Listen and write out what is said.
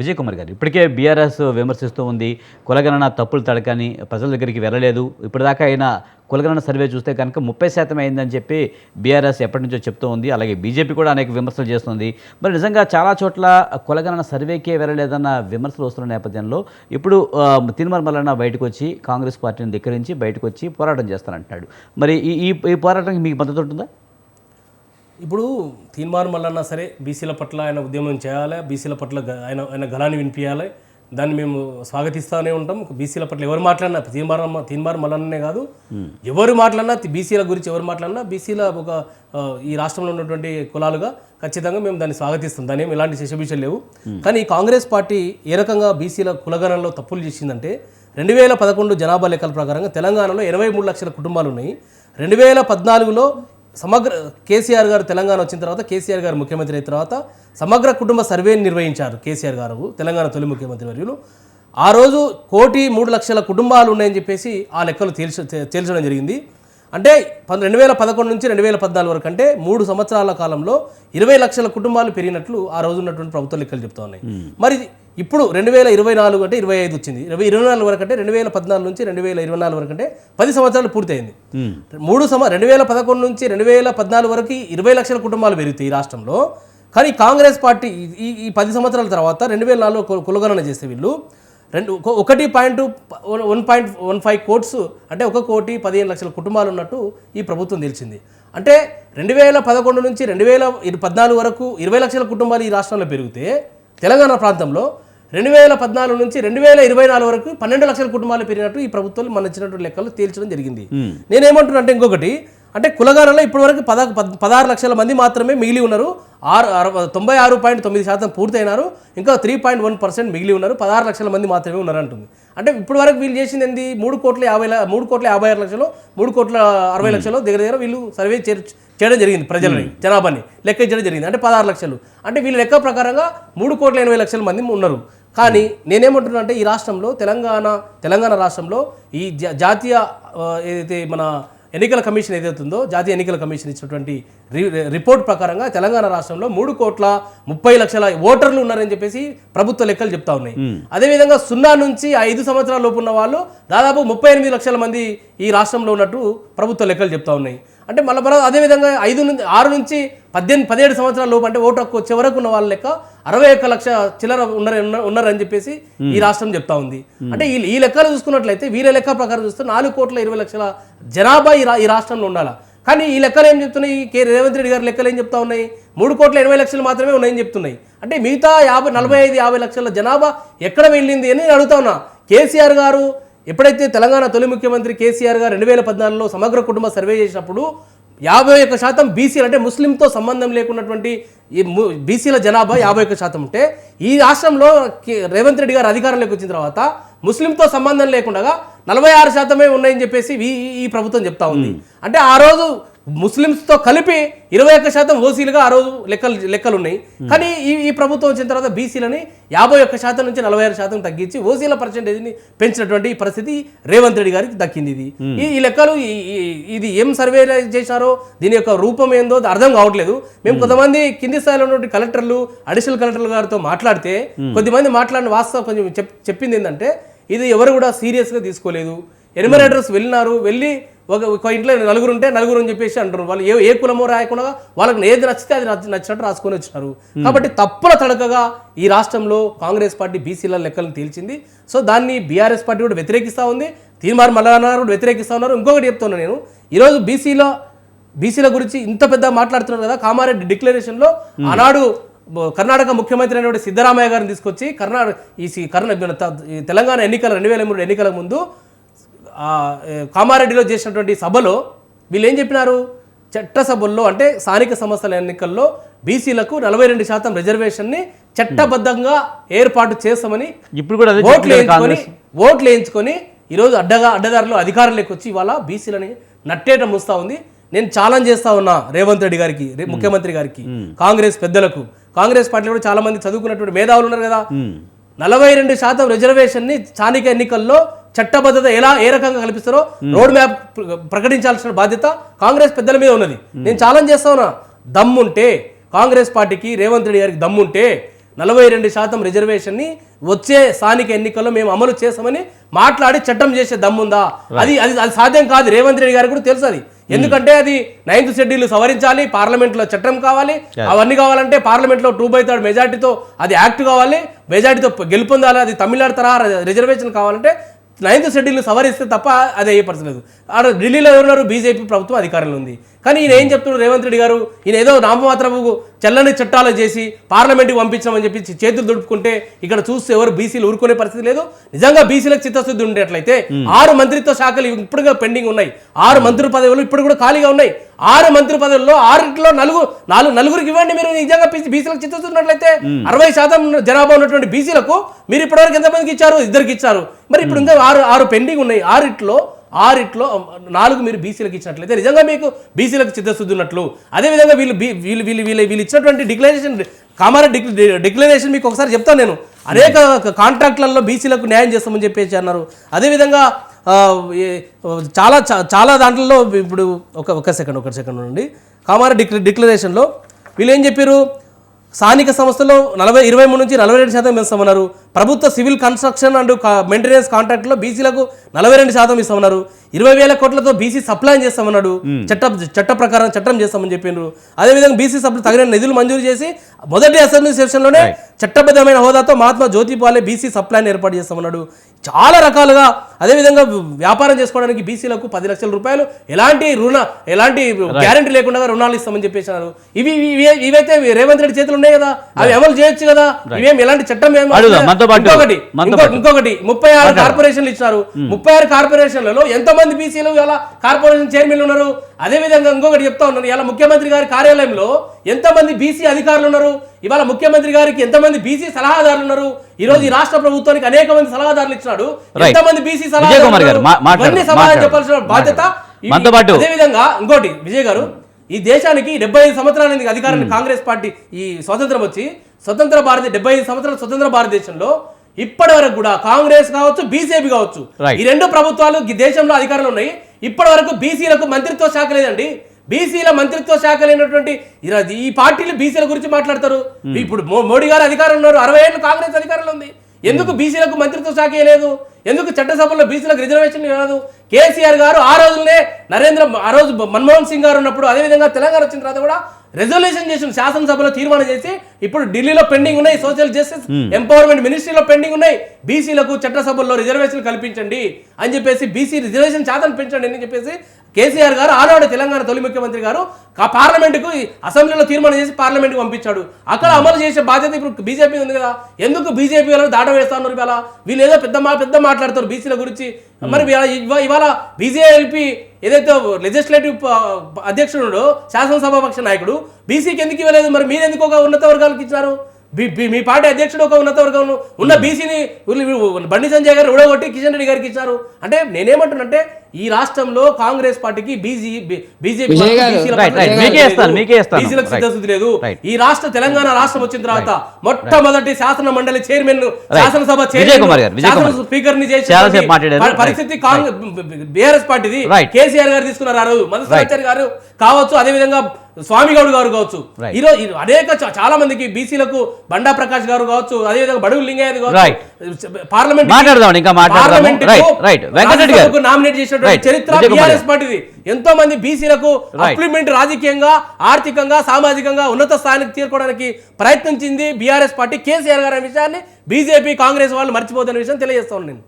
విజయ్ కుమార్ గారు. ఇప్పటికే బీఆర్ఎస్ విమర్శిస్తూ ఉంది కులగణన తప్పులు తడకని ప్రజల దగ్గరికి వెళ్ళలేదు. ఇప్పటిదాకా అయిన కులగణన సర్వే చూస్తే కనుక ముప్పై శాతం అయిందని చెప్పి బీఆర్ఎస్ ఎప్పటి నుంచో చెప్తూ ఉంది. అలాగే బీజేపీ కూడా అనేక విమర్శలు చేస్తుంది. మరి నిజంగా చాలా చోట్ల కులగణన సర్వేకే వెళ్ళలేదన్న విమర్శలు వస్తున్న నేపథ్యంలో ఇప్పుడు తిరుమల మల్లన్న బయటకు వచ్చి కాంగ్రెస్ పార్టీని ధిక్కరించి బయటకు వచ్చి పోరాటం చేస్తానంటున్నాడు. మరి ఈ ఈ ఈ పోరాటానికి మీకు మద్దతు ఉంటుందా? ఇప్పుడు తీన్మార్ మల్లన్న సరే బీసీల పట్ల ఆయన ఉద్యమం చేయాలి బీసీల పట్ల ఆయన ఆయన గలాన్ని వినిపించాలి దాన్ని మేము స్వాగతిస్తూనే ఉంటాం. బీసీల పట్ల ఎవరు మాట్లాడినా తీన్మార్ తీన్మార్ మల్లన్ననే కాదు. ఎవరు మాట్లాడినా బీసీల గురించి ఎవరు మాట్లాడినా బీసీల ఒక ఈ రాష్ట్రంలో ఉన్నటువంటి కులాలుగా ఖచ్చితంగా మేము దాన్ని స్వాగతిస్తాం. దాని ఏమి ఎలాంటి శిశబీషలు లేవు. కానీ ఈ కాంగ్రెస్ పార్టీ ఏ రకంగా బీసీల కులగణనలో తప్పులు చేసిందంటే రెండు వేల పదకొండు జనాభా లెక్కల ప్రకారంగా తెలంగాణలో ఎనభై మూడు లక్షల కుటుంబాలు ఉన్నాయి. రెండు వేల పద్నాలుగులో సమగ్ర కేసీఆర్ గారు తెలంగాణ వచ్చిన తర్వాత కేసీఆర్ గారు ముఖ్యమంత్రి అయిన తర్వాత సమగ్ర కుటుంబ సర్వేని నిర్వహించారు కేసీఆర్ గారు తెలంగాణ తొలి ముఖ్యమంత్రి వర్యులు. ఆ రోజు కోటి మూడు లక్షల కుటుంబాలు ఉన్నాయని చెప్పేసి ఆ లెక్కలు తేల్చ తేల్చడం జరిగింది. అంటే రెండు వేల పదకొండు నుంచి రెండు వేల పద్నాలుగు వరకు అంటే మూడు సంవత్సరాల కాలంలో ఇరవై లక్షల కుటుంబాలు పెరిగినట్లు ఆ రోజు ఉన్నటువంటి ప్రభుత్వ లెక్కలు చెప్తా ఉన్నాయి. మరి ఇప్పుడు రెండు వేల ఇరవై నాలుగు అంటే ఇరవై ఐదు వచ్చింది. ఇరవై ఇరవై నాలుగు వరకు అంటే రెండు వేల పద్నాలుగు నుంచి రెండు వేల ఇరవై నాలుగు వరకు అంటే పది సంవత్సరాలు పూర్తయింది. మూడు సంవ రెండు వేల పదకొండు నుంచి రెండు వేల పద్నాలుగు వరకు ఇరవై లక్షల కుటుంబాలు పెరుగుతాయి ఈ రాష్ట్రంలో. కానీ కాంగ్రెస్ పార్టీ ఈ ఈ పది సంవత్సరాల తర్వాత రెండు వేల నాలుగు కులగణన చేస్తే వీళ్ళు రెండు ఒక- ఒకటి point one point one five crores అంటే ఒక కోటి పదిహేను లక్షల కుటుంబాలు ఉన్నట్టు ఈ ప్రభుత్వం తెలిసింది అంటే రెండు వేల పదకొండు నుంచి రెండు వేల పద్నాలుగు వరకు ఇరవై లక్షల కుటుంబాలు ఈ రాష్ట్రంలో పెరిగితే తెలంగాణ ప్రాంతంలో రెండు వేల పద్నాలుగు నుంచి రెండు వేల ఇరవై నాలుగు వరకు పన్నెండు లక్షల కుటుంబాలు పెరిగినట్టు ఈ ప్రభుత్వం మన ఇచ్చినటువంటి లెక్కలు తేల్చడం జరిగింది. నేనేమంటున్నా అంటే ఇంకొకటి అంటే కులగాలలో ఇప్పటివరకు పద పద్- పదహారు లక్షల మంది మాత్రమే మిగిలి ఉన్నారు. ఆరు తొంభై ఆరు పాయింట్ తొమ్మిది శాతం పూర్తయినారు. ఇంకా త్రీ పాయింట్ వన్ పర్సెంట్ మిగిలి ఉన్నారు. పదహారు లక్షల మంది మాత్రమే ఉన్నారు అంటుంది అంటే ఇప్పటివరకు వీళ్ళు చేసింది ఏంది? మూడు కోట్ల యాభై మూడు కోట్ల యాభై ఆరు లక్షలు మూడు కోట్ల అరవై లక్షలు దగ్గర దగ్గర వీళ్ళు సర్వే చేయడం జరిగింది ప్రజలని జనాభాని లెక్కించడం జరిగింది. అంటే పదహారు లక్షలు. అంటే వీళ్ళ లెక్క ప్రకారంగా మూడు కోట్ల ఎనభై లక్షల మంది ఉన్నారు. కానీ నేనేమంటున్నా అంటే ఈ రాష్ట్రంలో తెలంగాణ తెలంగాణ రాష్ట్రంలో ఈ జా- జాతీయ ఏదైతే మన ఎన్నికల కమిషన్ ఏదైతే ఉందో జాతీయ ఎన్నికల కమిషన్ ఇచ్చినటువంటి రిపోర్ట్ ప్రకారంగా తెలంగాణ రాష్ట్రంలో మూడు కోట్ల ముప్పై లక్షల ఓటర్లు ఉన్నారని చెప్పేసి ప్రభుత్వ లెక్కలు చెప్తా ఉన్నాయి. అదేవిధంగా సున్నా నుంచి ఐదు సంవత్సరాల లోపు ఉన్న వాళ్ళు దాదాపు ముప్పై ఎనిమిది లక్షల మంది ఈ రాష్ట్రంలో ఉన్నట్టు ప్రభుత్వ లెక్కలు చెప్తా ఉన్నాయి. అంటే మళ్ళీ మరో అదేవిధంగా ఐదు నుంచి ఆరు నుంచి పద్దెనిమిది పదిహేడు సంవత్సరాల లోపు అంటే ఓటు హక్కు వచ్చే వరకు ఉన్న వాళ్ళ లెక్క అరవై ఒక్క లక్ష చిల్లర ఉన్నారు ఉన్న- ఉన్నారని చెప్పేసి ఈ రాష్ట్రం చెప్తా ఉంది. అంటే ఈ ఈ లెక్కలు చూసుకున్నట్లయితే వీళ్ళ లెక్క ప్రకారం చూస్తే నాలుగు కోట్ల ఇరవై లక్షల జనాభా ఈ రాష్ట్రంలో ఉండాలి. కానీ ఈ లెక్కలు ఏం చెప్తున్నాయి? కే రేవంత్ రెడ్డి గారి లెక్కలు ఏం చెప్తా ఉన్నాయి? మూడు కోట్ల ఎనభై లక్షలు మాత్రమే ఉన్నాయని చెప్తున్నాయి. అంటే మిగతా యాభై నలభై ఐదు యాభై లక్షల జనాభా ఎక్కడ వెళ్ళింది అని నేను అడుగుతా ఉన్నా. కేసీఆర్ గారు ఎప్పుడైతే తెలంగాణ తొలి ముఖ్యమంత్రి కేసీఆర్ గారు రెండు వేల పద్నాలుగులో సమగ్ర కుటుంబ సర్వే చేసినప్పుడు యాభై ఒక్క శాతం బీసీలు అంటే ముస్లింతో సంబంధం లేకున్నటువంటి ఈ బీసీల జనాభా యాభై ఒక్క శాతం ఉంటే ఈ రాష్ట్రంలో రేవంత్ రెడ్డి గారు అధికారంలోకి వచ్చిన తర్వాత ముస్లింతో సంబంధం లేకుండా నలభై ఆరు శాతమే ఉన్నాయని చెప్పేసి ఈ ప్రభుత్వం చెప్తా ఉంది. అంటే ఆ రోజు ముస్లిమ్స్తో కలిపి ఇరవై ఒక్క శాతం ఓసీలుగా ఆ రోజు లెక్కలు లెక్కలు ఉన్నాయి కానీ ఈ ఈ ప్రభుత్వం వచ్చిన తర్వాత బీసీలని యాభై ఒక్క శాతం నుంచి నలభై ఆరు శాతం తగ్గించి ఓసీల పర్సెంటేజ్ని పెంచినటువంటి ఈ పరిస్థితి రేవంత్ రెడ్డి గారికి దక్కింది ఇది. ఈ లెక్కలు ఇది ఏం సర్వే చేశారో దీని యొక్క రూపం ఏందో అర్థం కావట్లేదు. మేము కొంతమంది కింది స్థాయిలో ఉన్నటువంటి కలెక్టర్లు అడిషనల్ కలెక్టర్ల గారితో మాట్లాడితే కొద్దిమంది మాట్లాడిన వాస్తవం కొంచెం చెప్ చెప్పింది ఏంటంటే ఇది ఎవరు కూడా సీరియస్గా తీసుకోలేదు. ఎనిమిరేటర్స్ వెళ్ళినారు వెళ్ళి ఒక ఒక ఇంట్లో నలుగురు ఉంటే నలుగురు అని చెప్పేసి అంటారు. వాళ్ళు ఏ ఏ కులమో రాయకుండా వాళ్ళకి ఏది నచ్చితే అది నచ్చి- నచ్చినట్టు రాసుకొని వచ్చినారు కాబట్టి తప్పుల తడకగా ఈ రాష్ట్రంలో కాంగ్రెస్ పార్టీ బీసీల లెక్కలను తేల్చింది. సో దాన్ని బీఆర్ఎస్ పార్టీ కూడా వ్యతిరేకిస్తూ ఉంది. తీర్మార్ మల్లన్నారు కూడా వ్యతిరేకిస్తూ ఉన్నారు. ఇంకొకటి చెప్తున్నాను నేను. ఈరోజు బీసీలో బీసీల గురించి ఇంత పెద్ద మాట్లాడుతున్నారు కదా కామారెడ్డి డిక్లరేషన్లో ఆనాడు బ- కర్ణాటక ముఖ్యమంత్రి అయినటువంటి సిద్ధరామయ్య గారిని తీసుకొచ్చి కర్ణాటక ఈ కర్ణ తెలంగాణ ఎన్నికల రెండు వేల మూడు ఎన్నికల ముందు కామారెడ్డిలో చేసినటువంటి సభలో వీళ్ళు ఏం చెప్పినారు చట్టసభల్లో అంటే స్థానిక సంస్థల ఎన్నికల్లో బీసీలకు నలభై రెండు శాతం రిజర్వేషన్ని చట్టబద్ధంగా ఏర్పాటు చేస్తామని ఇప్పుడు కూడా ఓట్లు వేయించుకొని ఓట్లు వేయించుకొని ఈరోజు అడ్డగా అడ్డదారిలో అధికారంలోకి వచ్చి ఇవాళ బీసీలని నట్టేట ముస్తా ఉంది. నేను ఛాలెంజ్ చేస్తా ఉన్నా రేవంత్ రెడ్డి గారికి ముఖ్యమంత్రి గారికి కాంగ్రెస్ పెద్దలకు. కాంగ్రెస్ పార్టీలో కూడా చాలా మంది చదువుకున్నటువంటి మేధావులు ఉన్నారు కదా. నలభై రెండు శాతం రిజర్వేషన్ని స్థానిక ఎన్నికల్లో చట్టబద్ధత ఎలా ఏ రకంగా కల్పిస్తారో రోడ్ మ్యాప్ ప్ర- ప్రకటించాల్సిన బాధ్యత కాంగ్రెస్ పెద్దల మీద ఉన్నది. నేను ఛాలెంజ్ చేస్తా ఉన్నా. దమ్ముంటే కాంగ్రెస్ పార్టీకి రేవంత్ రెడ్డి గారికి దమ్ముంటే నలభై రెండు శాతం రిజర్వేషన్ని వచ్చే స్థానిక ఎన్నికల్లో మేము అమలు చేస్తామని మాట్లాడి చట్టం చేసే దమ్ముందా? అది అది అది సాధ్యం కాదు. రేవంత్ రెడ్డి గారికి కూడా తెలుసు అది. ఎందుకంటే అది నైన్త్ షెడ్యూల్ సవరించాలి పార్లమెంట్లో చట్టం కావాలి అవన్నీ కావాలంటే పార్లమెంట్లో టూ బై థర్డ్ మెజార్టీతో అది యాక్ట్ కావాలి మెజార్టీతో గెలుపొందాలి అది తమిళనాడు తరహా రిజర్వేషన్ కావాలంటే నైన్త్ షెడ్యూల్ సవరిస్తే తప్ప అది అయ్యే పరిస్థితి లేదు. ఆడ ఢిల్లీలో ఎవరున్నారు? బీజేపీ ప్రభుత్వం అధికారంలో ఉంది. కానీ ఈయన ఏం చెప్తున్నాడు రేవంత్ రెడ్డి గారు? ఈయన ఏదో నామమాత్రపు చల్లని చట్టాలు చేసి పార్లమెంట్కి పంపించామని చెప్పి చేతులు దుడుపుకుంటే ఇక్కడ చూస్తే ఎవరు బీసీలు ఊరుకునే పరిస్థితి లేదు. నిజంగా బీసీలకు చిత్తశుద్ధి ఉండేట్లయితే ఆరు మంత్రిత్వ శాఖలు ఇప్పుడుగా పెండింగ్ ఉన్నాయి. ఆరు మంత్రి పదవులు ఇప్పుడు కూడా ఖాళీగా ఉన్నాయి. ఆరు మంత్రి పదవుల్లో ఆరింటిలో నలుగురు నాలుగు నలుగురికి ఇవ్వండి మీరు. నిజంగా బీసీలకు చిత్తశుద్ధి ఉన్నట్లయితే అరవై శాతం జనాభా ఉన్నటువంటి బీసీలకు మీరు ఇప్పటివరకు ఎంతమందికి ఇచ్చారు? ఇద్దరికి ఇచ్చారు. మరి ఇప్పుడు ఇంకా ఆరు ఆరు పెండింగ్ ఉన్నాయి. ఆరిట్లో ఆరిట్లో నాలుగు మీరు బీసీలకు ఇచ్చినట్లయితే నిజంగా మీకు బీసీలకు చిత్తశుద్ధి ఉన్నట్లు అదేవిధంగా వీళ్ళు బీ- వీళ్ళు వీళ్ళు వీళ్ళు వీళ్ళు ఇచ్చినటువంటి డిక్లరేషన్ కామారెడ్డి డిక్లరేషన్ మీకు ఒకసారి చెప్తాను నేను. అనేక కాంట్రాక్ట్లలో బీసీలకు న్యాయం చేస్తామని చెప్పేసి అన్నారు. అదేవిధంగా చాలా చాలా దాంట్లో ఇప్పుడు ఒక ఒక సెకండ్ ఒక సెకండ్ ఉండండి. కామారెడ్డి డిక్ల డిక్లరేషన్లో వీళ్ళు ఏం చెప్పారు? స్థానిక సంస్థలో నలభై ఇరవై మూడు నుంచి నలభై రెండు శాతం ఇస్తామన్నారు ప్రభుత్వ సివిల్ కన్స్ట్రక్షన్ అండ్ మెయింటెనెన్స్ కాంట్రాక్ట్లో బీసీలకు నలభై రెండు శాతం ఇస్తామన్నారు. ఇరవై వేల కోట్లతో బీసీ సప్లై చేస్తామన్నాడు. చట్ట చట్ట ప్రకారం చట్టం చేస్తామని చెప్పిండ్రు. అదేవిధంగా బీసీ సప్లై తగిన నిధులు మంజూరు చేసి మొదటి అసెంబ్లీ సెషన్లోనే చట్టబద్ధమైన హోదాతో మహాత్మా జ్యోతిపాలే బీసీ సప్లైని ఏర్పాటు చేస్తామన్నాడు. చాలా రకాలుగా అదేవిధంగా వ్యాపారం చేసుకోవడానికి బీసీలకు పది లక్షల రూపాయలు ఎలాంటి రుణ ఎలాంటి గ్యారంటీ లేకుండా రుణాలు ఇస్తామని చెప్పేసినారు ఇవి ఇవి- ఇవైతే రేవంత్ రెడ్డి చేతులు ఉన్నాయి కదా. అవి అమలు చేయొచ్చు కదా. ఇవేం ఎలాంటి చట్టం ఏమో ఇంకొకటి. ఇంకొకటి ముప్పై ఆరు కార్పొరేషన్లు ఇచ్చారు. ముప్పై ఆరు కార్పొరేషన్లలో ఎంతమంది బీసీలు ఇలా కార్పొరేషన్ చైర్మన్లు ఉన్నారు? అదే విధంగా ఇంకొకటి చెప్తా ఉన్నాను. ఇలా ముఖ్యమంత్రి గారి కార్యాలయంలో ఎంతమంది బీసీ అధికారులు ఉన్నారు? ఇవాళ ముఖ్యమంత్రి గారికి ఎంతమంది బీసీ సలహాదారులు ఉన్నారు? ఈ రోజు ఈ రాష్ట్ర ప్రభుత్వానికి అనేక మంది సలహాదారులు ఇచ్చినాడు. ఎంతమంది బీసీ ఇవన్నీ సమాధానం. చెప్పాల్సిన బాధ్యత ఈ- మనతో పాటు- అదే విధంగా ఇంకోటి విజయ్ గారు ఈ దేశానికి డెబ్బై ఐదు సంవత్సరాల అధికారాన్ని కాంగ్రెస్ పార్టీ ఈ స్వతంత్రం వచ్చి. స్వతంత్ర భారత డెబ్బై ఐదు సంవత్సరాల స్వతంత్ర భారతదేశంలో ఇప్పటి వరకు కూడా కాంగ్రెస్ కావచ్చు బీజేపీ కావచ్చు. ఈ రెండు ప్రభుత్వాలు ఈ దేశంలో అధికారంలో ఉన్నాయి. ఇప్పటి వరకు బీసీలకు మంత్రిత్వ శాఖ లేదండి. బీసీల మంత్రిత్వ శాఖ లేనటువంటి ఈ పార్టీలు బీసీల గురించి మాట్లాడతారు. ఇప్పుడు మో- మోడీ గారు అధికారం ఉన్నారు. అరవై ఏళ్ళు కాంగ్రెస్ అధికారంలో ఉంది. ఎందుకు బీసీలకు మంత్రిత్వ శాఖ లేదు? ఎందుకు చట్టసభలో బీసీలకు రిజర్వేషన్ లేదు? కేసీఆర్ గారు ఆ రోజులనే నరేంద్ర ఆ రోజు మన్మోహన్ సింగ్ గారు ఉన్నప్పుడు అదేవిధంగా తెలంగాణ వచ్చిన తర్వాత కూడా రెజల్యూషన్ చేసిన శాసనసభలో తీర్మానం చేసి ఇప్పుడు ఢిల్లీలో పెండింగ్ ఉన్నాయి సోషల్ జస్టిస్ ఎంపవర్మెంట్ మినిస్ట్రీలో పెండింగ్ ఉన్నాయి. బీసీలకు చట్టసభల్లో రిజర్వేషన్ కల్పించండి అని చెప్పేసి బీసీ రిజర్వేషన్ శాతం పెంచండి అని చెప్పేసి కేసీఆర్ గారు ఆనాడు తెలంగాణ తొలి ముఖ్యమంత్రి గారు ఆ పార్లమెంటుకు అసెంబ్లీలో తీర్మానం చేసి పార్లమెంట్కి పంపించాడు. అక్కడ అమలు చేసే బాధ్యత ఇప్పుడు బీజేపీ ఉంది కదా. ఎందుకు బీజేపీ వాళ్ళు దాట వేస్తా ఉన్నారు ఇవాళ? వీళ్ళు ఏదో పెద్ద మా పెద్ద మాట్లాడతారు బీసీల గురించి. మరి ఇవాళ ఇవాళ బీజేపీ ఏదైతే లెజిస్లేటివ్ అధ్యక్షుడు శాసనసభాపక్ష నాయకుడు బీసీకి ఎందుకు ఇవ్వలేదు? మరి మీరు ఎందుకు ఒక ఉన్నత వర్గాలకు ఇచ్చారు మీ పార్టీ అధ్యక్షుడు ఒక ఉన్నత వర్గం ఉన్న బీసీని బండి సంజయ్ గారు ఉడగొట్టి కిషన్ రెడ్డి గారికి ఇచ్చారు అంటే నేనేమంటున్నంటే ఈ రాష్ట్రంలో కాంగ్రెస్ పార్టీకి బీజీ బీజేపీ. బీసీలకు. సిద్ధశుద్ధి లేదు. ఈ రాష్ట్ర తెలంగాణ రాష్ట్రం వచ్చిన తర్వాత మొట్టమొదటి శాసన మండలి చైర్మన్ శాసనసభ చైర్మన్. స్పీకర్ని చేసి పరిస్థితి కాంగ్రెస్ బీఆర్ఎస్ పార్టీది. కేసీఆర్ గారు తీసుకున్నారు ఆ రోజు మధుసూదన్ గారు కావచ్చు అదే స్వామి గౌడ్ గారు కావచ్చు Right. ఈ రోజు ఈ అనేక చాలా మందికి బీసీలకు బండా ప్రకాష్ గారు కావచ్చు అదే విధంగా బడుగు లింగయ్య. పార్లమెంట్ మాట్లాడదాం, ఇంకా గారు. నామినేట్ చేసినటువంటి. చరిత్ర బీఆర్ఎస్ పార్టీది ఎంతో మంది బీసీలకు. అప్లిమెంట్ రాజకీయంగా ఆర్థికంగా సామాజికంగా ఉన్నత స్థాయికి చేరుకోవడానికి ప్రయత్నించింది బీఆర్ఎస్ పార్టీ కేసీఆర్ గారు అనే విషయాన్ని బీజేపీ కాంగ్రెస్ వాళ్ళు మర్చిపోతున్న విషయం తెలియజేస్తాను నేను